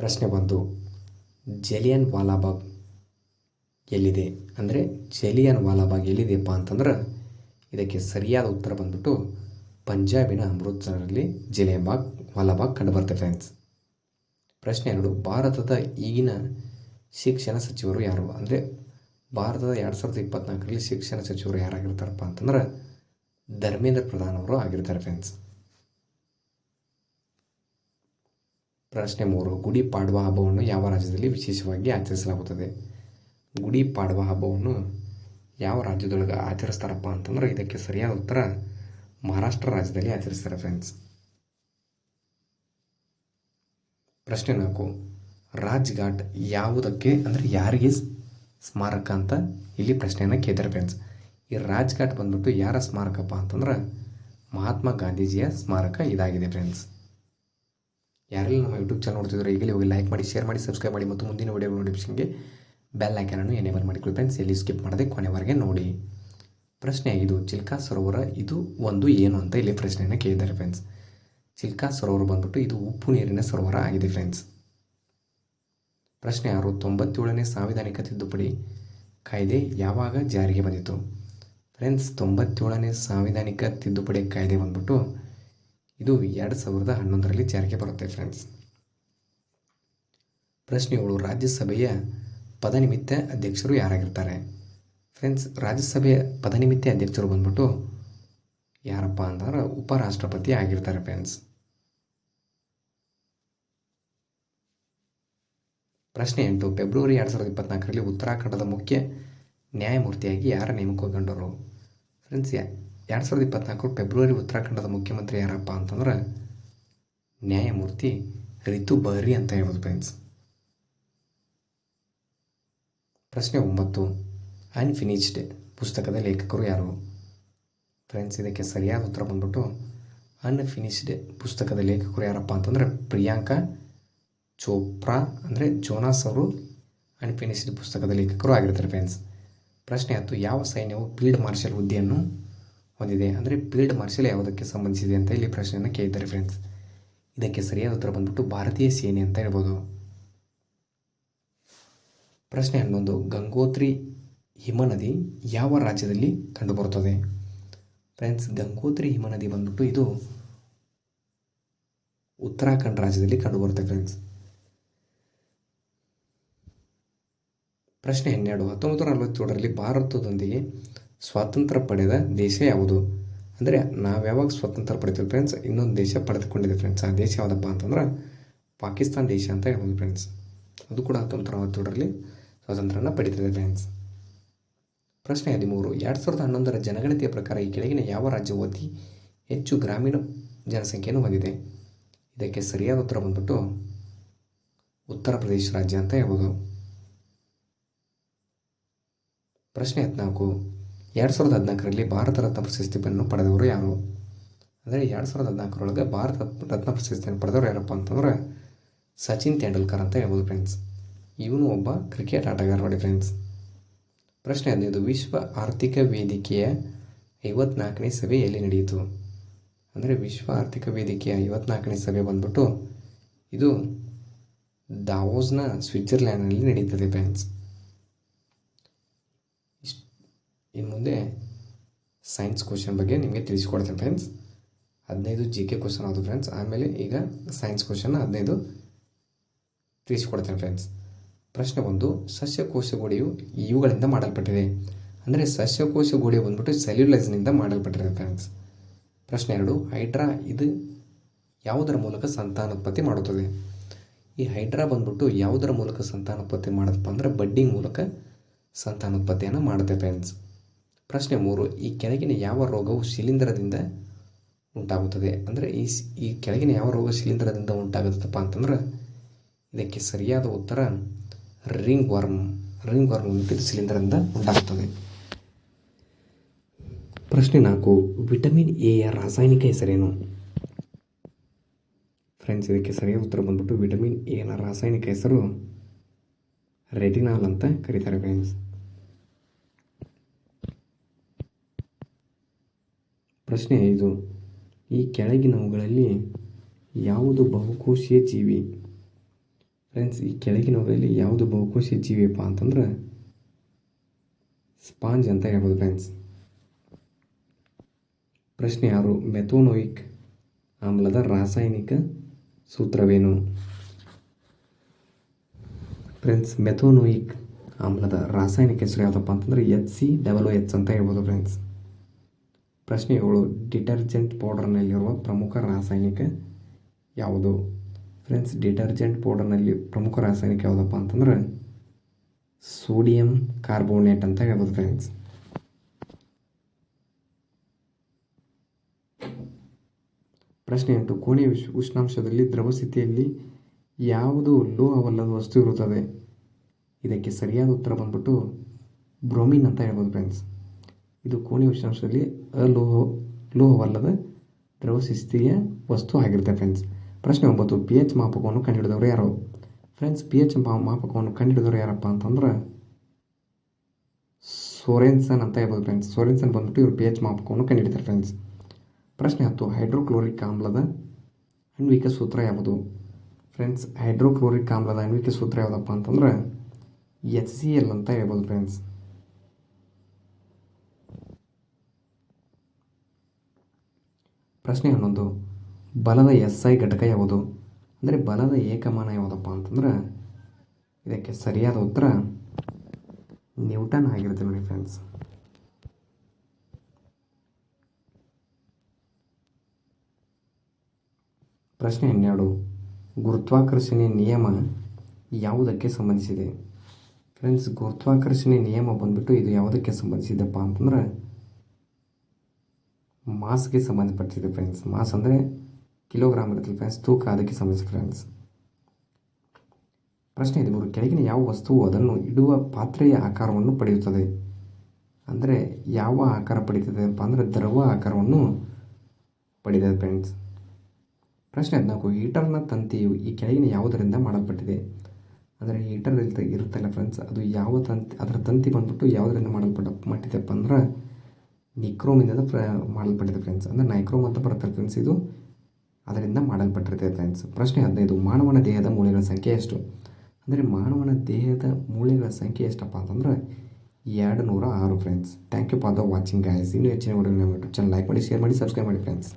ಪ್ರಶ್ನೆ ಬಂತು ಜಲಿಯನ್ ವಾಲಾಬಾಗ್ ಎಲ್ಲಿದೆ? ಅಂದರೆ ಜಲಿಯನ್ ವಾಲಾಬಾಗ್ ಎಲ್ಲಿದೆಯಪ್ಪ ಅಂತಂದ್ರೆ, ಇದಕ್ಕೆ ಸರಿಯಾದ ಉತ್ತರ ಬಂದ್ಬಿಟ್ಟು ಪಂಜಾಬಿನ ಅಮೃತ್ಸರಲ್ಲಿ ಜಲಿಯನ್ ಬಾಗ್ ವಾಲಾಬಾಗ್ ಕಂಡುಬರುತ್ತೆ ಫ್ರೆಂಡ್ಸ್ ಪ್ರಶ್ನೆ ಎರಡು, ಭಾರತದ ಈಗಿನ ಶಿಕ್ಷಣ ಸಚಿವರು ಯಾರು? ಅಂದರೆ ಭಾರತದ ಎರಡು ಸಾವಿರದ ಇಪ್ಪತ್ನಾಲ್ಕರಲ್ಲಿ ಶಿಕ್ಷಣ ಸಚಿವರು ಯಾರಾಗಿರ್ತಾರಪ್ಪ ಅಂತಂದ್ರೆ ಧರ್ಮೇಂದ್ರ ಪ್ರಧಾನ್ ಅವರು ಆಗಿರ್ತಾರೆ ಫ್ರೆಂಡ್ಸ್ ಪ್ರಶ್ನೆ ಮೂರು, ಗುಡಿ ಪಾಡ್ವ ಹಬ್ಬವನ್ನು ಯಾವ ರಾಜ್ಯದಲ್ಲಿ ವಿಶೇಷವಾಗಿ ಆಚರಿಸಲಾಗುತ್ತದೆ? ಗುಡಿ ಪಾಡ್ವ ಹಬ್ಬವನ್ನು ಯಾವ ರಾಜ್ಯದೊಳಗೆ ಆಚರಿಸ್ತಾರಪ್ಪ ಅಂತಂದ್ರೆ ಇದಕ್ಕೆ ಸರಿಯಾದ ಉತ್ತರ ಮಹಾರಾಷ್ಟ್ರ ರಾಜ್ಯದಲ್ಲಿ ಆಚರಿಸ್ತಾರೆ ಫ್ರೆಂಡ್ಸ್ ಪ್ರಶ್ನೆ ನಾಲ್ಕು, ರಾಜ್ಘಾಟ್ ಯಾವುದಕ್ಕೆ ಅಂದರೆ ಯಾರಿಗೆ ಸ್ಮಾರಕ ಅಂತ ಇಲ್ಲಿ ಪ್ರಶ್ನೆಯನ್ನು ಕೇಳ್ತಾರೆ ಫ್ರೆಂಡ್ಸ್ ಈ ರಾಜ್ಘಾಟ್ ಬಂದ್ಬಿಟ್ಟು ಯಾರ ಸ್ಮಾರಕಪ್ಪ ಅಂತಂದ್ರೆ ಮಹಾತ್ಮ ಗಾಂಧೀಜಿಯ ಸ್ಮಾರಕ ಇದಾಗಿದೆ ಫ್ರೆಂಡ್ಸ್ ಯಾರೆಲ್ಲ ನಮ್ಮ ಯೂಟ್ಯೂಬ್ ಚಾನಲ್ ನೋಡ್ತಿದ್ರೆ ಈಗಲೇ ಹೋಗಿ ಲೈಕ್ ಮಾಡಿ ಶೇರ್ ಮಾಡಿ ಸಬ್ಸ್ಕ್ರೈಬ್ ಮಾಡಿ ಮತ್ತು ಮುಂದಿನ ವಿಡಿಯೋ ನೋಟಿಫಿಕೇಷನ್ಗೆ ಬೆಲ್ ಐಕನನ್ನು ಎನೇಬಲ್ ಮಾಡಿಕೊಳ್ಳಿ ಫ್ರೆಂಡ್ಸ್ ಎಲ್ಲಿ ಸ್ಕಿಪ್ ಮಾಡದೆ ಕೊನೆವರೆಗೆ ನೋಡಿ. ಪ್ರಶ್ನೆ ಇದು, ಚಿಲ್ಕಾ ಸರೋವರ ಇದು ಒಂದು ಏನು ಅಂತ ಇಲ್ಲಿ ಪ್ರಶ್ನೆಯನ್ನು ಕೇಳಿದ್ದಾರೆ ಫ್ರೆಂಡ್ಸ್ ಚಿಲ್ಕಾ ಸರೋವರ ಬಂದ್ಬಿಟ್ಟು ಇದು ಉಪ್ಪು ನೀರಿನ ಸರೋವರ ಆಗಿದೆ ಫ್ರೆಂಡ್ಸ್ ಪ್ರಶ್ನೆ ಆರು, ತೊಂಬತ್ತೇಳನೇ ಸಾಂವಿಧಾನಿಕ ತಿದ್ದುಪಡಿ ಕಾಯ್ದೆ ಯಾವಾಗ ಜಾರಿಗೆ ಬಂದಿತು ಫ್ರೆಂಡ್ಸ್ ತೊಂಬತ್ತೇಳನೇ ಸಾಂವಿಧಾನಿಕ ತಿದ್ದುಪಡಿ ಕಾಯ್ದೆ ಬಂದ್ಬಿಟ್ಟು ಇದು ಎರಡು ಸಾವಿರದ ಹನ್ನೊಂದರಲ್ಲಿ ಜಾರಿಗೆ ಬರುತ್ತೆ ಫ್ರೆಂಡ್ಸ್ ಪ್ರಶ್ನೆಗಳು ರಾಜ್ಯಸಭೆಯ ಪದನಿಮಿತ್ತ ಅಧ್ಯಕ್ಷರು ಯಾರಾಗಿರ್ತಾರೆ? ಫ್ರೆಂಡ್ಸ್ ರಾಜ್ಯಸಭೆಯ ಪದನಿಮಿತ್ತ ಅಧ್ಯಕ್ಷರು ಬಂದ್ಬಿಟ್ಟು ಯಾರಪ್ಪ ಅಂದ್ರೆ ಉಪರಾಷ್ಟ್ರಪತಿ ಆಗಿರ್ತಾರೆ ಫ್ರೆಂಡ್ಸ್ ಪ್ರಶ್ನೆ ಎಂಟು, ಫೆಬ್ರವರಿ ಎರಡು ಸಾವಿರದ ಇಪ್ಪತ್ನಾಲ್ಕರಲ್ಲಿ ಉತ್ತರಾಖಂಡದ ಮುಖ್ಯ ನ್ಯಾಯಮೂರ್ತಿಯಾಗಿ ಯಾರ ನೇಮಕಗೊಂಡರು? ಫ್ರೆಂಡ್ಸ್ ಎರಡು ಸಾವಿರದ ಇಪ್ಪತ್ನಾಲ್ಕು ಫೆಬ್ರವರಿ ಉತ್ತರಾಖಂಡದ ಮುಖ್ಯಮಂತ್ರಿ ಯಾರಪ್ಪ ಅಂತಂದ್ರೆ ನ್ಯಾಯಮೂರ್ತಿ ರಿತು ಬಹರಿ ಅಂತ ಹೇಳ್ಬೋದು ಫ್ರೆಂಡ್ಸ್ ಪ್ರಶ್ನೆ ಒಂಬತ್ತು ಅನ್ಫಿನಿಶ್ಡ್ ಪುಸ್ತಕದ ಲೇಖಕರು ಯಾರು? ಫ್ರೆಂಡ್ಸ್ ಇದಕ್ಕೆ ಸರಿಯಾದ ಉತ್ತರ ಬಂದ್ಬಿಟ್ಟು ಅನ್ಫಿನಿಶ್ಡ್ ಪುಸ್ತಕದ ಲೇಖಕರು ಯಾರಪ್ಪ ಅಂತಂದ್ರೆ ಪ್ರಿಯಾಂಕಾ ಚೋಪ್ರಾ ಅಂದರೆ ಜೋನಾಸ್ ಅವರು ಅನ್ಫಿನಿಶ್ಡ್ ಪುಸ್ತಕದ ಲೇಖಕರು ಆಗಿರ್ತಾರೆ ಫ್ರೆಂಡ್ಸ್ ಪ್ರಶ್ನೆ ಹತ್ತು, ಯಾವ ಸೈನ್ಯವು ಫೀಲ್ಡ್ ಮಾರ್ಷಲ್ ಹುದ್ದೆಯನ್ನು ಹೊಂದಿದೆ. ಅಂದರೆ ಫೀಲ್ಡ್ ಮಾರ್ಷಲ್ ಯಾವುದಕ್ಕೆ ಸಂಬಂಧಿಸಿದೆ ಅಂತ ಇಲ್ಲಿ ಪ್ರಶ್ನೆಯನ್ನು ಕೇಳಿದ್ದಾರೆ ಫ್ರೆಂಡ್ಸ್ ಇದಕ್ಕೆ ಸರಿಯಾದ ಉತ್ತರ ಬಂದ್ಬಿಟ್ಟು ಭಾರತೀಯ ಸೇನೆ ಅಂತ ಹೇಳ್ಬೋದು. ಪ್ರಶ್ನೆ ಹನ್ನೊಂದು, ಗಂಗೋತ್ರಿ ಹಿಮನದಿ ಯಾವ ರಾಜ್ಯದಲ್ಲಿ ಕಂಡುಬರುತ್ತದೆ? ಫ್ರೆಂಡ್ಸ್ ಗಂಗೋತ್ರಿ ಹಿಮನದಿ ಬಂದ್ಬಿಟ್ಟು ಇದು ಉತ್ತರಾಖಂಡ್ ರಾಜ್ಯದಲ್ಲಿ ಕಂಡುಬರುತ್ತೆ ಫ್ರೆಂಡ್ಸ್ ಪ್ರಶ್ನೆ ಹನ್ನೆರಡು, ಹತ್ತೊಂಬತ್ತು ನಲವತ್ತೇಳರಲ್ಲಿ ಭಾರತದೊಂದಿಗೆ ಸ್ವಾತಂತ್ರ್ಯ ಪಡೆದ ದೇಶ ಯಾವುದು? ಅಂದರೆ ನಾವು ಯಾವಾಗ ಸ್ವಾತಂತ್ರ್ಯ ಪಡಿತೀವಿ ಫ್ರೆಂಡ್ಸ್ ಇನ್ನೊಂದು ದೇಶ ಪಡೆದುಕೊಂಡಿದೆ ಫ್ರೆಂಡ್ಸ್ ಆ ದೇಶ ಯಾವುದಪ್ಪ ಅಂತಂದ್ರೆ ಪಾಕಿಸ್ತಾನ ದೇಶ ಅಂತ ಹೇಳ್ಬೋದು ಫ್ರೆಂಡ್ಸ್ ಅದು ಕೂಡ ಹತ್ತೊಂಬತ್ತು ನಲವತ್ತೇಳರಲ್ಲಿ ಸ್ವಾತಂತ್ರ್ಯನ ಪಡಿತಿದೆ ಫ್ರೆಂಡ್ಸ್ ಪ್ರಶ್ನೆ ಹದಿಮೂರು. ಎರಡು ಸಾವಿರದ ಹನ್ನೊಂದರ ಜನಗಣತಿಯ ಪ್ರಕಾರ ಈ ಕೆಳಗಿನ ಯಾವ ರಾಜ್ಯವು ಅತಿ ಹೆಚ್ಚು ಗ್ರಾಮೀಣ ಜನಸಂಖ್ಯೆಯನ್ನು ಹೊಂದಿದೆ? ಇದಕ್ಕೆ ಸರಿಯಾದ ಉತ್ತರ ಬಂದ್ಬಿಟ್ಟು ಉತ್ತರ ಪ್ರದೇಶ ರಾಜ್ಯ ಅಂತ ಹೇಳ್ಬೋದು. ಪ್ರಶ್ನೆ ಹದಿನಾಲ್ಕು. ಎರಡು ಸಾವಿರದ ಹದಿನಾಲ್ಕರಲ್ಲಿ ಭಾರತ ರತ್ನ ಪ್ರಶಸ್ತಿಯನ್ನು ಪಡೆದವರು ಯಾರು? ಅಂದರೆ ಎರಡು ಸಾವಿರದ ಹದಿನಾಲ್ಕರೊಳಗೆ ಭಾರತ ರತ್ನ ಪ್ರಶಸ್ತಿಯನ್ನು ಪಡೆದವರು ಯಾರಪ್ಪ ಅಂತಂದರೆ ಸಚಿನ್ ತೆಂಡೂಲ್ಕರ್ ಅಂತ ಹೇಳ್ಬೋದು ಫ್ರೆಂಡ್ಸ್ ಇವನು ಒಬ್ಬ ಕ್ರಿಕೆಟ್ ಆಟಗಾರ ನೋಡಿ ಫ್ರೆಂಡ್ಸ್ ಪ್ರಶ್ನೆ ಹದಿನೈದು, ವಿಶ್ವ ಆರ್ಥಿಕ ವೇದಿಕೆಯ ಐವತ್ನಾಲ್ಕನೇ ಸಭೆ ಎಲ್ಲಿ ನಡೆಯಿತು? ಅಂದರೆ ವಿಶ್ವ ಆರ್ಥಿಕ ವೇದಿಕೆಯ ಐವತ್ನಾಲ್ಕನೇ ಸಭೆ ಬಂದ್ಬಿಟ್ಟು ಇದು ದಾವೋಸ್ನ ಸ್ವಿಟ್ಜರ್ಲ್ಯಾಂಡ್ನಲ್ಲಿ ನಡೀತದೆ ಫ್ರೆಂಡ್ಸ್ ಇನ್ನು ಮುಂದೆ ಸೈನ್ಸ್ ಕ್ವಶನ್ ಬಗ್ಗೆ ನಿಮಗೆ ತಿಳಿಸ್ಕೊಡ್ತೇನೆ ಫ್ರೆಂಡ್ಸ್ ಹದಿನೈದು ಜಿ ಕೆ ಕ್ವಶನ್ ಆದವು ಫ್ರೆಂಡ್ಸ್ ಆಮೇಲೆ ಈಗ ಸೈನ್ಸ್ ಕ್ವಶನ್ ಹದಿನೈದು ತಿಳಿಸ್ಕೊಡ್ತೇನೆ ಫ್ರೆಂಡ್ಸ್ ಪ್ರಶ್ನೆ ಒಂದು ಸಸ್ಯಕೋಶ ಗೋಡೆಯು ಇವುಗಳಿಂದ ಮಾಡಲ್ಪಟ್ಟಿದೆ. ಅಂದರೆ ಸಸ್ಯಕೋಶ ಗೋಡೆ ಬಂದ್ಬಿಟ್ಟು ಸೆಲ್ಯುಲೈಸ್ನಿಂದ ಮಾಡಲ್ಪಟ್ಟಿದೆ ಫ್ರೆಂಡ್ಸ್ ಪ್ರಶ್ನೆ ಎರಡು, ಹೈಡ್ರಾ ಇದು ಯಾವುದರ ಮೂಲಕ ಸಂತಾನೋತ್ಪತ್ತಿ ಮಾಡುತ್ತದೆ? ಈ ಹೈಡ್ರಾ ಬಂದ್ಬಿಟ್ಟು ಯಾವುದರ ಮೂಲಕ ಸಂತಾನೋತ್ಪತ್ತಿ ಮಾಡೋದಪ್ಪ ಅಂದರೆ ಬಡ್ಡಿಂಗ್ ಮೂಲಕ ಸಂತಾನೋತ್ಪತ್ತಿಯನ್ನು ಮಾಡುತ್ತೆ ಫ್ರೆಂಡ್ಸ್ ಪ್ರಶ್ನೆ ಮೂರು, ಈ ಕೆಳಗಿನ ಯಾವ ರೋಗವು ಶಿಲೀಂಧ್ರದಿಂದ ಉಂಟಾಗುತ್ತದೆ? ಅಂದರೆ ಈ ಈ ಕೆಳಗಿನ ಯಾವ ರೋಗ ಶಿಲೀಂಧ್ರದಿಂದ ಉಂಟಾಗುತ್ತಪ್ಪ ಅಂತಂದ್ರೆ ಇದಕ್ಕೆ ಸರಿಯಾದ ಉತ್ತರ ರಿಂಗ್ ವರ್ಮ್ ರಿಂಗ್ ವರ್ಮ್ ವಿಪರೀತ ಶಿಲೀಂಧ್ರದಿಂದ ಉಂಟಾಗುತ್ತದೆ. ಪ್ರಶ್ನೆ ನಾಲ್ಕು, ವಿಟಮಿನ್ ಎಯ ರಾಸಾಯನಿಕ ಹೆಸರೇನು? ಫ್ರೆಂಡ್ಸ್, ಇದಕ್ಕೆ ಸರಿಯಾದ ಉತ್ತರ ಬಂದ್ಬಿಟ್ಟು ವಿಟಮಿನ್ ಎನ ರಾಸಾಯನಿಕ ಹೆಸರು ರೆಟಿನಾಲ್ ಅಂತ ಕರೀತಾರೆ ಫ್ರೆಂಡ್ಸ್. ಪ್ರಶ್ನೆ ಐದು ಈ ಕೆಳಗಿನವುಗಳಲ್ಲಿ ಯಾವುದು ಬಹುಕೋಶೀಯ ಜೀವಿ? ಫ್ರೆಂಡ್ಸ್ ಈ ಕೆಳಗಿನವುಗಳಲ್ಲಿ ಯಾವುದು ಬಹುಕೋಶೀಯ ಜೀವಿಯಪ್ಪ ಅಂತಂದ್ರೆ ಸ್ಪಾಂಜ್ ಅಂತ ಹೇಳ್ಬೋದು ಫ್ರೆಂಡ್ಸ್ ಪ್ರಶ್ನೆ ಆರು, ಮೆಥೋನೋಯಿಕ್ ಆಮ್ಲದ ರಾಸಾಯನಿಕ ಸೂತ್ರವೇನು? ಫ್ರೆಂಡ್ಸ್ ಮೆಥೋನೋಯಿಕ್ ಆಮ್ಲದ ರಾಸಾಯನಿಕ ಹೆಸರು ಯಾವುದಪ್ಪ ಅಂತಂದ್ರೆ ಎಚ್ ಸಿ ಡಬಲ್ ಎಚ್ ಅಂತ ಹೇಳ್ಬೋದು ಫ್ರೆಂಡ್ಸ್ ಪ್ರಶ್ನೆ ಏಳು ಡಿಟರ್ಜೆಂಟ್ ಪೌಡರ್ನಲ್ಲಿರುವ ಪ್ರಮುಖ ರಾಸಾಯನಿಕ ಯಾವುದು? ಫ್ರೆಂಡ್ಸ್ ಡಿಟರ್ಜೆಂಟ್ ಪೌಡರ್ನಲ್ಲಿ ಪ್ರಮುಖ ರಾಸಾಯನಿಕ ಯಾವುದಪ್ಪ ಅಂತಂದ್ರೆ ಸೋಡಿಯಂ ಕಾರ್ಬೋನೇಟ್ ಅಂತ ಹೇಳ್ಬೋದು ಫ್ರೆಂಡ್ಸ್ ಪ್ರಶ್ನೆ ಎಂಟು, ಕೋಣೆಯ ಉಷ್- ಉಷ್ಣಾಂಶದಲ್ಲಿ ದ್ರವ ಸ್ಥಿತಿಯಲ್ಲಿ ಯಾವುದು ಲೋಹವಲ್ಲದ ವಸ್ತು ಇರುತ್ತದೆ? ಇದಕ್ಕೆ ಸರಿಯಾದ ಉತ್ತರ ಬಂದ್ಬಿಟ್ಟು ಬ್ರೋಮಿನ್ ಅಂತ ಹೇಳ್ಬೋದು ಫ್ರೆಂಡ್ಸ್ ಇದು ಕೋಣೆ ಉಷ್ಣಾಂಶದಲ್ಲಿ ಅಲೋಹ, ಲೋಹವಲ್ಲದ ದ್ರವ ಶಿಸ್ತಿಯ ವಸ್ತು ಆಗಿರುತ್ತೆ ಫ್ರೆಂಡ್ಸ್ ಪ್ರಶ್ನೆ ಒಂಬತ್ತು ಪಿ ಎಚ್ ಮಾಪಕವನ್ನು ಕಂಡುಹಿಡಿದವರು ಯಾರು? ಫ್ರೆಂಡ್ಸ್ ಪಿ ಎಚ್ ಮಾಪಕವನ್ನು ಕಂಡುಹಿಡಿದವರು ಯಾರಪ್ಪ ಅಂತಂದ್ರೆ ಸೋರೆನ್ಸನ್ ಅಂತ ಹೇಳ್ಬೋದು ಫ್ರೆಂಡ್ಸ್ ಸೋರೆನ್ಸನ್ ಬಂದ್ಬಿಟ್ಟು ಇವರು ಪಿ ಎಚ್ ಮಾಪಕವನ್ನು ಕಂಡುಹಿಡಿತಾರೆ ಫ್ರೆಂಡ್ಸ್ ಪ್ರಶ್ನೆ ಹತ್ತು ಹೈಡ್ರೋಕ್ಲೋರಿಕ್ ಆಮ್ಲದ ಅಣ್ವಿಕ ಸೂತ್ರ ಯಾವುದು? ಫ್ರೆಂಡ್ಸ್ ಹೈಡ್ರೋಕ್ಲೋರಿಕ್ ಆಮ್ಲದ ಅಣ್ವಿಕ ಸೂತ್ರ ಯಾವುದಪ್ಪ ಅಂತಂದ್ರೆ ಎಚ್ ಸಿ ಎಲ್ ಅಂತ ಹೇಳ್ಬೋದು ಫ್ರೆಂಡ್ಸ್ ಪ್ರಶ್ನೆ ಹನ್ನೊಂದು. ಬಲದ ಎಸ್ ಐ ಘಟಕ ಯಾವುದು? ಅಂದರೆ ಬಲದ ಏಕಮಾನ ಯಾವುದಪ್ಪ ಅಂತಂದ್ರೆ ಇದಕ್ಕೆ ಸರಿಯಾದ ಉತ್ತರ ನ್ಯೂಟನ್ ಆಗಿರುತ್ತೆ ನೋಡಿ ಫ್ರೆಂಡ್ಸ್. ಪ್ರಶ್ನೆ ಹನ್ನೆರಡು. ಗುರುತ್ವಾಕರ್ಷಣೆ ನಿಯಮ ಯಾವುದಕ್ಕೆ ಸಂಬಂಧಿಸಿದೆ? ಫ್ರೆಂಡ್ಸ್, ಗುರುತ್ವಾಕರ್ಷಣೆ ನಿಯಮ ಬಂದ್ಬಿಟ್ಟು ಇದು ಯಾವುದಕ್ಕೆ ಸಂಬಂಧಿಸಿದೆಪ್ಪ ಅಂತಂದ್ರೆ ಮಾಸ್ಗೆ ಸಂಬಂಧಪಟ್ಟಿದೆ ಫ್ರೆಂಡ್ಸ್ ಮಾಸ್ ಅಂದರೆ ಕಿಲೋಗ್ರಾಮ್ ಇರುತ್ತೆ ಫ್ರೆಂಡ್ಸ್ ತೂಕ ಅದಕ್ಕೆ ಸಂಬಂಧಿಸಿದೆ ಫ್ರೆಂಡ್ಸ್ ಪ್ರಶ್ನೆ ಹದಿಮೂರು ಕೆಳಗಿನ ಯಾವ ವಸ್ತುವು ಅದನ್ನು ಇಡುವ ಪಾತ್ರೆಯ ಆಕಾರವನ್ನು ಪಡೆಯುತ್ತದೆ? ಅಂದರೆ ಯಾವ ಆಕಾರ ಪಡೀತದೆ ಅಪ್ಪ ಅಂದರೆ ದ್ರವ ಆಕಾರವನ್ನು ಪಡೆದಿದೆ ಫ್ರೆಂಡ್ಸ್ ಪ್ರಶ್ನೆ ಹದಿನಾಲ್ಕು, ಹೀಟರ್ನ ತಂತಿಯು ಈ ಕೆಳಗಿನ ಯಾವುದರಿಂದ ಮಾಡಲ್ಪಟ್ಟಿದೆ? ಅಂದರೆ ಹೀಟರ್ ಇರ್ತ ಇರುತ್ತಲ್ಲ ಫ್ರೆಂಡ್ಸ್ ಅದು ಯಾವ ತಂತಿ, ಅದರ ತಂತಿ ಬಂದ್ಬಿಟ್ಟು ಯಾವುದರಿಂದ ಮಾಡಲ್ಪಟ್ಟ ಮಾಡಿದೆಪ್ಪ ಅಂದ್ರೆ ನಿಕ್ರೋಮಿಂದ ಪ್ರ ಮಾಡಲ್ಪಟ್ಟಿದೆ ಫ್ರೆಂಡ್ಸ್ ಅಂದರೆ ನೈಕ್ರೋಮ್ ಅಂತ ಬರುತ್ತೆ ಫ್ರೆಂಡ್ಸ್ ಇದು. ಅದರಿಂದ ಮಾಡಲ್ಪಟ್ಟಿರುತ್ತೆ ಫ್ರೆಂಡ್ಸ್ ಪ್ರಶ್ನೆ ಹದಿನೈದು, ಮಾನವನ ದೇಹದ ಮೂಳೆಗಳ ಸಂಖ್ಯೆ ಎಷ್ಟು? ಅಂದರೆ ಮಾನವನ ದೇಹದ ಮೂಳೆಗಳ ಸಂಖ್ಯೆ ಎಷ್ಟಪ್ಪ ಅಂತಂದ್ರೆ ಎರಡು ನೂರ ಆರು friends thank you for the watching guys ಇನ್ನೂ ಹೆಚ್ಚಿನ ವಿಡಿಯೋ ಚಾನಲ್ ಲೈಕ್ ಮಾಡಿ ಶೇರ್ ಮಾಡಿ ಸಬ್ಸ್ಕ್ರೈಬ್ ಮಾಡಿ ಫ್ರೆಂಡ್ಸ್